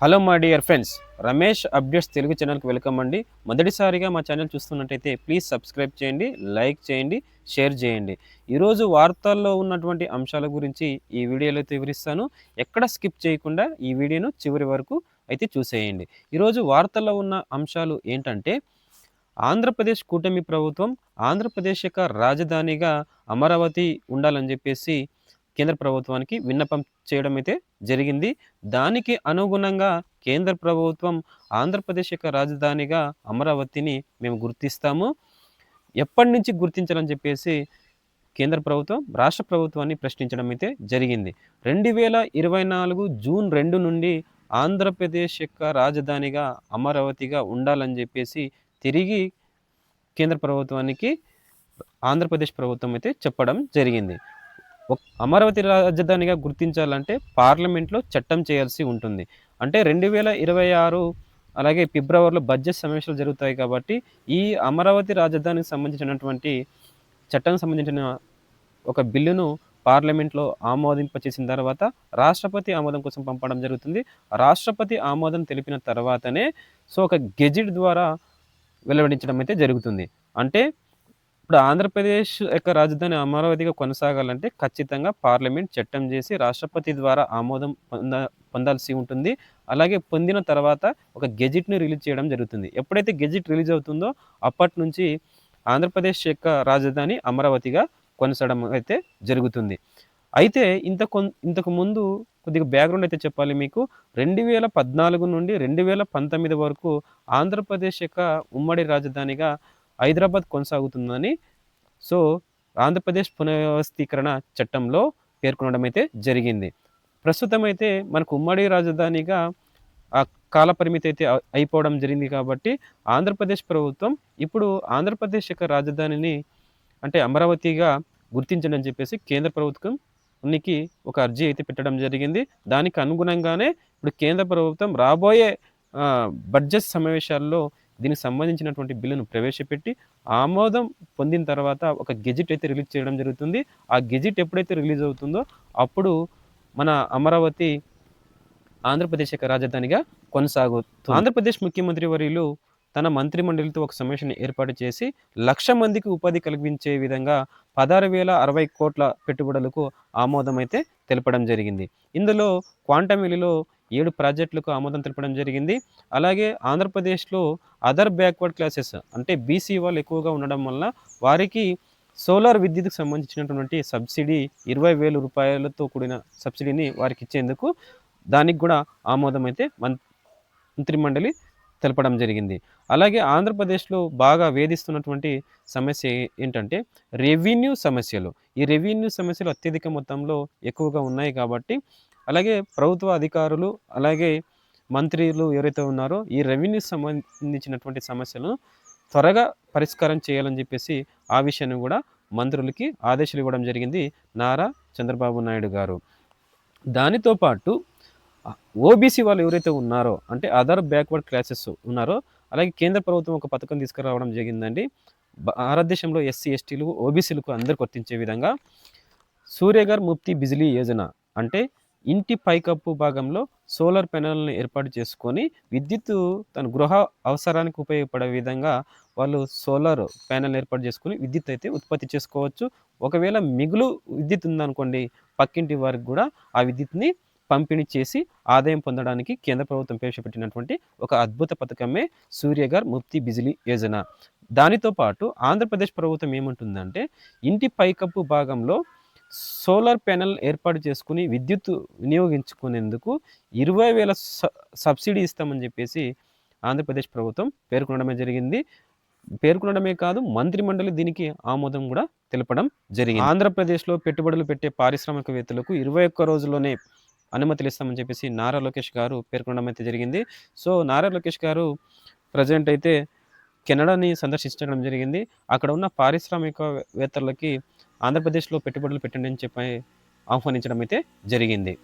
Hello మా dear friends Ramesh updates Telugu ఛానల్కి welcome అండి. మొదటిసారిగా మా ఛానల్ చూస్తున్నట్టయితే ప్లీజ్ సబ్స్క్రైబ్ చేయండి లైక్ చేయండి షేర్ చేయండి. ఈరోజు వార్తల్లో ఉన్నటువంటి అంశాల గురించి ఈ వీడియోలో వివరిస్తాను. ఎక్కడ స్కిప్ చేయకుండా ఈ వీడియోను చివరి వరకు అయితే చూసేయండి. ఈరోజు వార్తల్లో ఉన్న అంశాలు ఏంటంటే ఆంధ్రప్రదేశ్ కూటమి ప్రభుత్వం ఆంధ్రప్రదేశ్ యొక్క రాజధానిగా అమరావతి ఉండాలని చెప్పేసి కేంద్ర ప్రభుత్వానికి విన్నపం చేయడం అయితే జరిగింది. దానికి అనుగుణంగా కేంద్ర ప్రభుత్వం ఆంధ్రప్రదేశ్ యొక్క రాజధానిగా అమరావతిని మేము గుర్తిస్తాము. ఎప్పటి నుంచి గుర్తించాలని చెప్పేసి కేంద్ర ప్రభుత్వం రాష్ట్ర ప్రభుత్వాన్ని ప్రశ్నించడం అయితే జరిగింది. రెండు వేల ఇరవై నాలుగు జూన్ రెండు నుండి ఆంధ్రప్రదేశ్ యొక్క రాజధానిగా అమరావతిగా ఉండాలని చెప్పేసి తిరిగి కేంద్ర ప్రభుత్వానికి ఆంధ్రప్రదేశ్ ప్రభుత్వం అయితే చెప్పడం జరిగింది. అమరావతి రాజధానిగా గుర్తించాలంటే పార్లమెంట్లో చట్టం చేయాల్సి ఉంటుంది. అంటే రెండు వేల ఇరవై ఆరు అలాగే ఫిబ్రవరిలో బడ్జెట్ సమావేశాలు జరుగుతాయి కాబట్టి ఈ అమరావతి రాజధానికి సంబంధించినటువంటి చట్టానికి సంబంధించిన ఒక బిల్లును పార్లమెంట్లో ఆమోదింపచేసిన తర్వాత రాష్ట్రపతి ఆమోదం కోసం పంపడం జరుగుతుంది. రాష్ట్రపతి ఆమోదం తెలిపిన తర్వాతనే సో ఒక గెజిట్ ద్వారా వెలువడించడం అయితే జరుగుతుంది. అంటే ఇప్పుడు ఆంధ్రప్రదేశ్ యొక్క రాజధాని అమరావతిగా కొనసాగాలంటే ఖచ్చితంగా పార్లమెంట్ చట్టం చేసి రాష్ట్రపతి ద్వారా ఆమోదం పొంద పొందాల్సి ఉంటుంది. అలాగే పొందిన తర్వాత ఒక గెజిట్ని రిలీజ్ చేయడం జరుగుతుంది. ఎప్పుడైతే గెజిట్ రిలీజ్ అవుతుందో అప్పటి నుంచి ఆంధ్రప్రదేశ్ యొక్క రాజధాని అమరావతిగా కొనసాగడం అయితే జరుగుతుంది. అయితే ఇంత ఇంతకు ముందు కొద్దిగా బ్యాక్గ్రౌండ్ అయితే చెప్పాలి మీకు. రెండు వేల పద్నాలుగు నుండి రెండు వేల పంతొమ్మిది వరకు ఆంధ్రప్రదేశ్ యొక్క ఉమ్మడి రాజధానిగా హైదరాబాద్ కొనసాగుతుందని. సో ఆంధ్రప్రదేశ్ పునర్వ్యవస్థీకరణ చట్టంలో పేర్కొనడం అయితే జరిగింది. ప్రస్తుతం అయితే మనకు ఉమ్మడి రాజధానిగా ఆ కాల పరిమితి అయితే అయిపోవడం జరిగింది కాబట్టి ఆంధ్రప్రదేశ్ ప్రభుత్వం ఇప్పుడు ఆంధ్రప్రదేశ్ యొక్క రాజధానిని అంటే అమరావతిగా గుర్తించడం అని చెప్పేసి కేంద్ర ప్రభుత్వం ఉనికి ఒక అర్జీ అయితే పెట్టడం జరిగింది. దానికి అనుగుణంగానే ఇప్పుడు కేంద్ర ప్రభుత్వం రాబోయే బడ్జెట్ సమావేశాల్లో దీనికి సంబంధించినటువంటి బిల్లును ప్రవేశపెట్టి ఆమోదం పొందిన తర్వాత ఒక గెజిట్ అయితే రిలీజ్ చేయడం జరుగుతుంది. ఆ గెజిట్ ఎప్పుడైతే రిలీజ్ అవుతుందో అప్పుడు మన అమరావతి ఆంధ్రప్రదేశ్ యొక్క రాజధానిగా కొనసాగుతుంది. ఆంధ్రప్రదేశ్ ముఖ్యమంత్రి వర్యులు తన మంత్రిమండలితో ఒక సమావేశాన్ని ఏర్పాటు చేసి లక్ష మందికి ఉపాధి కలిగించే విధంగా పదహారు వేల అరవై కోట్ల పెట్టుబడులకు ఆమోదం అయితే తెలపడం జరిగింది. ఇందులో క్వాంటమ్ వ్యాలీలో ఏడు ప్రాజెక్టులకు ఆమోదం తెలపడం జరిగింది. అలాగే ఆంధ్రప్రదేశ్లో అదర్ బ్యాక్వర్డ్ క్లాసెస్ అంటే బీసీ వాళ్ళు ఎక్కువగా ఉండడం వల్ల వారికి సోలార్ విద్యుత్కు సంబంధించినటువంటి సబ్సిడీ ఇరవై వేల రూపాయలతో కూడిన సబ్సిడీని వారికి ఇచ్చేందుకు దానికి కూడా ఆమోదం అయితే మంత్రిమండలి తెలపడం జరిగింది. అలాగే ఆంధ్రప్రదేశ్లో బాగా వేధిస్తున్నటువంటి సమస్య ఏంటంటే రెవెన్యూ సమస్యలు. ఈ రెవెన్యూ సమస్యలు అత్యధిక మొత్తంలో ఎక్కువగా ఉన్నాయి కాబట్టి అలాగే ప్రభుత్వ అధికారులు అలాగే మంత్రులు ఎవరైతే ఉన్నారో ఈ రెవెన్యూ సంబంధించినటువంటి సమస్యలను త్వరగా పరిష్కారం చేయాలని చెప్పేసి ఆ విషయాన్ని కూడా మంత్రులకి ఆదేశాలు ఇవ్వడం జరిగింది నారా చంద్రబాబు నాయుడు గారు. దానితో పాటు ఓబీసీ వాళ్ళు ఎవరైతే ఉన్నారో అంటే అదర్ బ్యాక్వర్డ్ క్లాసెస్ ఉన్నారో అలాగే కేంద్ర ప్రభుత్వం ఒక పథకం తీసుకురావడం జరిగిందండి. భారతదేశంలో ఎస్సీ ఎస్టీలు ఓబీసీలకు అందరు వర్తించే విధంగా సూర్యగర్ ముఫ్తీ బిజిలీ యోజన అంటే ఇంటి పైకప్పు భాగంలో సోలార్ ప్యానెల్ని ఏర్పాటు చేసుకొని విద్యుత్ తన గృహ అవసరానికి ఉపయోగపడే విధంగా వాళ్ళు సోలార్ ప్యానెల్ ఏర్పాటు చేసుకొని విద్యుత్ అయితే ఉత్పత్తి చేసుకోవచ్చు. ఒకవేళ మిగులు విద్యుత్ ఉందనుకోండి పక్కింటి వారికి కూడా ఆ విద్యుత్ని పంపిణీ చేసి ఆదాయం పొందడానికి కేంద్ర ప్రభుత్వం ప్రవేశపెట్టినటువంటి ఒక అద్భుత పథకమే సూర్యగర్ ముప్తి బిజిలీ యోజన. దానితో పాటు ఆంధ్రప్రదేశ్ ప్రభుత్వం ఏమంటుందంటే ఇంటి పైకప్పు భాగంలో సోలార్ ప్యానెల్ ఏర్పాటు చేసుకుని విద్యుత్ వినియోగించుకునేందుకు ఇరవై వేల స- సబ్సిడీ ఇస్తామని చెప్పేసి ఆంధ్రప్రదేశ్ ప్రభుత్వం పేర్కొనడమే జరిగింది. పేర్కొనడమే కాదు మంత్రిమండలి దీనికి ఆమోదం కూడా తెలపడం జరిగింది. ఆంధ్రప్రదేశ్లో పెట్టుబడులు పెట్టే పారిశ్రామికవేత్తలకు ఇరవై ఒక్క రోజుల్లోనే అనుమతులు ఇస్తామని చెప్పేసి నారా లోకేష్ గారు పేర్కొనడం అయితే జరిగింది. సో నారా లోకేష్ గారు ప్రజెంట్ అయితే కెనడాని సందర్శించడం జరిగింది. అక్కడ ఉన్న పారిశ్రామికవేత్తలకి ఆంధ్రప్రదేశ్లో పెట్టుబడులు పెట్టండి అని చెప్పి ఆహ్వానించడం అయితే జరిగింది.